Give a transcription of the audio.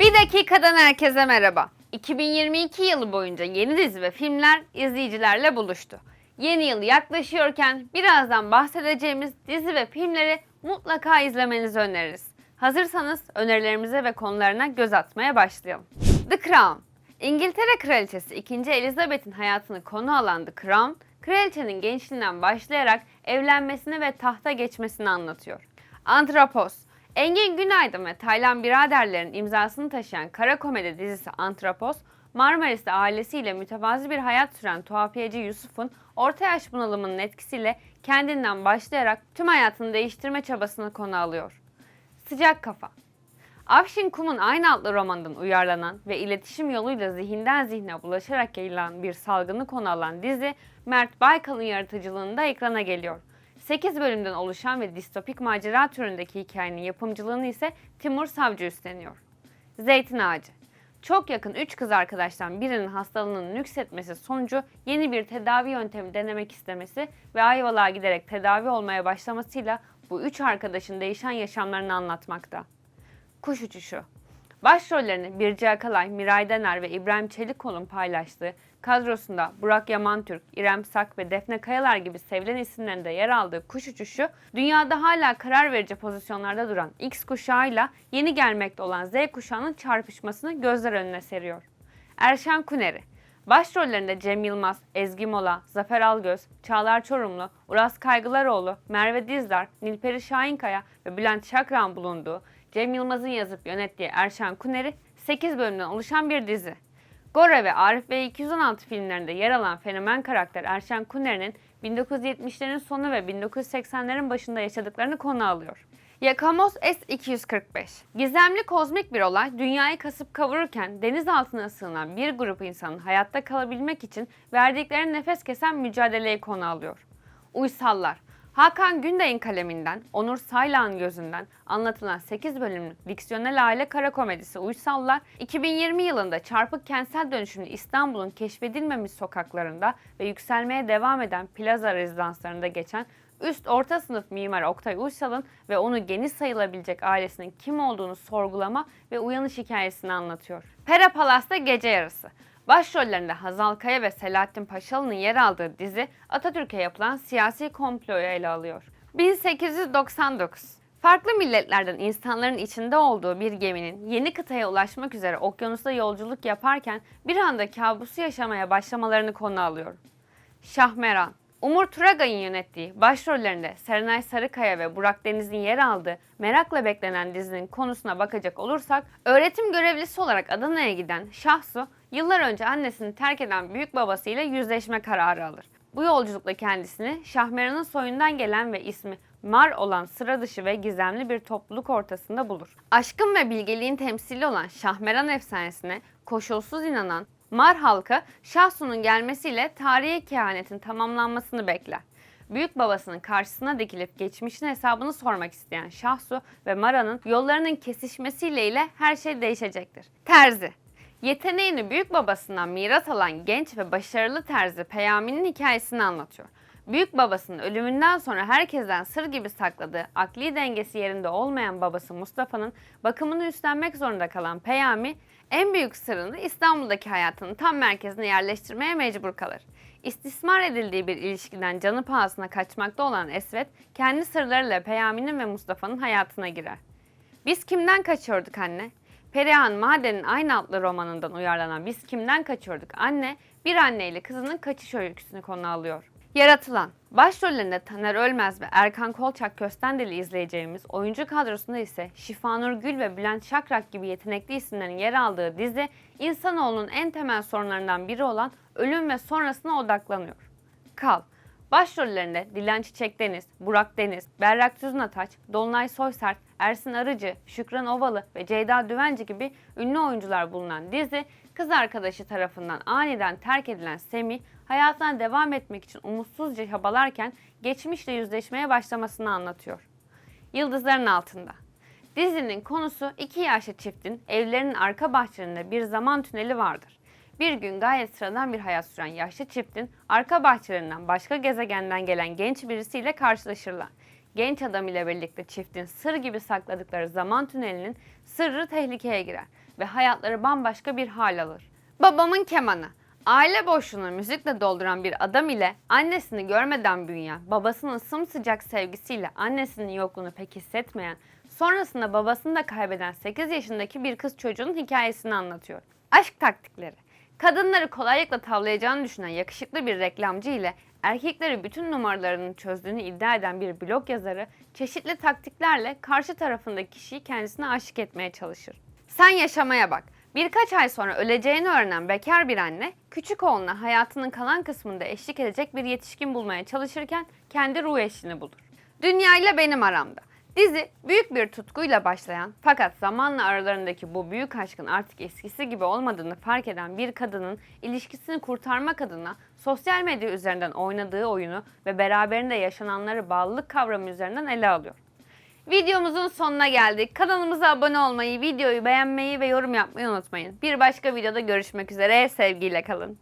Bir dakikadan herkese merhaba. 2022 yılı boyunca yeni dizi ve filmler izleyicilerle buluştu. Yeni yıl yaklaşıyorken birazdan bahsedeceğimiz dizi ve filmleri mutlaka izlemenizi öneririz. Hazırsanız önerilerimize ve konularına göz atmaya başlayalım. The Crown İngiltere Kraliçesi 2. Elizabeth'in hayatını konu alan The Crown, kraliçenin gençliğinden başlayarak evlenmesini ve tahta geçmesini anlatıyor. Antropos Engin Günaydın ve Taylan biraderlerin imzasını taşıyan kara komedi dizisi Antropos, Marmaris'te ailesiyle mütevazi bir hayat süren tuhafiyeci Yusuf'un orta yaş bunalımının etkisiyle kendinden başlayarak tüm hayatını değiştirme çabasını konu alıyor. Sıcak Kafa Afşin Kum'un aynı adlı romanından uyarlanan ve iletişim yoluyla zihinden zihne bulaşarak yayılan bir salgını konu alan dizi Mert Baykal'ın yaratıcılığında ekrana geliyor. 8 bölümden oluşan ve distopik macera türündeki hikayenin yapımcılığını ise Timur Savcı üstleniyor. Zeytin Ağacı Çok yakın 3 kız arkadaştan birinin hastalığının nüksetmesi sonucu yeni bir tedavi yöntemi denemek istemesi ve Ayvalık'a giderek tedavi olmaya başlamasıyla bu üç arkadaşın değişen yaşamlarını anlatmakta. Kuş Uçuşu Başrollerini Birce Akalay, Miray Dener ve İbrahim Çelikkol'un paylaştığı kadrosunda Burak Yamantürk, İrem Sak ve Defne Kayalar gibi sevilen isimlerin yer aldığı Kuş Uçuşu, dünyada hala karar verici pozisyonlarda duran X kuşağıyla yeni gelmekte olan Z kuşağının çarpışmasını gözler önüne seriyor. Erşen Kuneri Başrollerinde Cem Yılmaz, Ezgi Mola, Zafer Algöz, Çağlar Çorumlu, Uras Kaygılaroğlu, Merve Dizdar, Nilperi Şahinkaya ve Bülent Şakrak'ın bulunduğu Cem Yılmaz'ın yazıp yönettiği Erşen Kuneri 8 bölümden oluşan bir dizi. Gora ve Arif ve 216 filmlerinde yer alan fenomen karakter Erşen Kuneri'nin 1970'lerin sonu ve 1980'lerin başında yaşadıklarını konu alıyor. Yakamoz S-245 Gizemli kozmik bir olay dünyayı kasıp kavururken deniz altına sığınan bir grup insanın hayatta kalabilmek için verdikleri nefes kesen mücadeleyi konu alıyor. Uysallar Hakan Günday'ın kaleminden, Onur Saylak'ın gözünden anlatılan 8 bölümlük diksiyonel aile kara komedisi Uysallar, 2020 yılında çarpık kentsel dönüşümlü İstanbul'un keşfedilmemiş sokaklarında ve yükselmeye devam eden plaza rezidanslarında geçen üst orta sınıf mimar Oktay Uysal'ın ve onu geniş sayılabilecek ailesinin kim olduğunu sorgulama ve uyanış hikayesini anlatıyor. Pera Palas'ta gece yarısı. Başrollerinde Hazal Kaya ve Selahattin Paşalı'nın yer aldığı dizi Atatürk'e yapılan siyasi komployu ele alıyor. 1899 Farklı milletlerden insanların içinde olduğu bir geminin yeni kıtaya ulaşmak üzere okyanusta yolculuk yaparken bir anda kabusu yaşamaya başlamalarını konu alıyor. Şahmeran Umur Turagay'ın yönettiği, başrollerinde Serenay Sarıkaya ve Burak Deniz'in yer aldığı merakla beklenen dizinin konusuna bakacak olursak, öğretim görevlisi olarak Adana'ya giden Şahsu, yıllar önce annesini terk eden büyük babasıyla yüzleşme kararı alır. Bu yolculukla kendisini Şahmeran'ın soyundan gelen ve ismi Mar olan sıra dışı ve gizemli bir topluluk ortasında bulur. Aşkın ve bilgeliğin temsili olan Şahmeran efsanesine koşulsuz inanan Mar halkı Şahsu'nun gelmesiyle tarihi kehanetin tamamlanmasını bekler. Büyük babasının karşısına dikilip geçmişin hesabını sormak isteyen Şahsu ve Mara'nın yollarının kesişmesiyle ile her şey değişecektir. Terzi Yeteneğini büyük babasından miras alan genç ve başarılı terzi Peyami'nin hikayesini anlatıyor. Büyük babasının ölümünden sonra herkesten sır gibi sakladığı, akli dengesi yerinde olmayan babası Mustafa'nın bakımını üstlenmek zorunda kalan Peyami, en büyük sırrını İstanbul'daki hayatının tam merkezine yerleştirmeye mecbur kalır. İstismar edildiği bir ilişkiden canı pahasına kaçmakta olan Esvet, kendi sırlarıyla Peyami'nin ve Mustafa'nın hayatına girer. Biz kimden kaçıyorduk anne? Perihan Maden'in aynı adlı romanından uyarlanan Biz Kimden Kaçıyorduk Anne, bir anneyle kızının kaçış öyküsünü konu alıyor. Yaratılan Başrollerinde Taner Ölmez ve Erkan Kolçak Köstendil'i izleyeceğimiz oyuncu kadrosunda ise Şifanur Gül ve Bülent Şakrak gibi yetenekli isimlerin yer aldığı dizi, insanoğlunun en temel sorunlarından biri olan ölüm ve sonrasına odaklanıyor. Kal Başrollerinde Dilan Çiçek Deniz, Burak Deniz, Berrak Tüznataç, Dolunay Soysert, Ersin Arıcı, Şükran Ovalı ve Ceyda Düvenci gibi ünlü oyuncular bulunan dizi, kız arkadaşı tarafından aniden terk edilen Semih, hayatına devam etmek için umutsuzca çabalarken geçmişle yüzleşmeye başlamasını anlatıyor. Yıldızların altında. Dizinin konusu iki yaşlı çiftin evlerinin arka bahçelerinde bir zaman tüneli vardır. Bir gün gayet sıradan bir hayat süren yaşlı çiftin arka bahçelerinden başka gezegenden gelen genç birisiyle karşılaşırlar. genç adam ile birlikte çiftin sır gibi sakladıkları zaman tünelinin sırrı tehlikeye girer ve hayatları bambaşka bir hal alır. Babamın kemanı. Aile boşluğunu müzikle dolduran bir adam ile annesini görmeden büyüyen, babasının sımsıcak sevgisiyle annesinin yokluğunu pek hissetmeyen, sonrasında babasını da kaybeden 8 yaşındaki bir kız çocuğunun hikayesini anlatıyor. Aşk taktikleri. Kadınları kolaylıkla tavlayacağını düşünen yakışıklı bir reklamcı ile erkekleri bütün numaralarını çözdüğünü iddia eden bir blog yazarı çeşitli taktiklerle karşı tarafındaki kişiyi kendisine aşık etmeye çalışır. Sen yaşamaya bak. Birkaç ay sonra öleceğini öğrenen bekar bir anne, küçük oğluna hayatının kalan kısmında eşlik edecek bir yetişkin bulmaya çalışırken kendi ruh eşini bulur. Dünya ile benim aramda. Dizi büyük bir tutkuyla başlayan fakat zamanla aralarındaki bu büyük aşkın artık eskisi gibi olmadığını fark eden bir kadının ilişkisini kurtarmak adına sosyal medya üzerinden oynadığı oyunu ve beraberinde yaşananları bağlılık kavramı üzerinden ele alıyor. Videomuzun sonuna geldik. Kanalımıza abone olmayı, videoyu beğenmeyi ve yorum yapmayı unutmayın. Bir başka videoda görüşmek üzere. Sevgiyle kalın.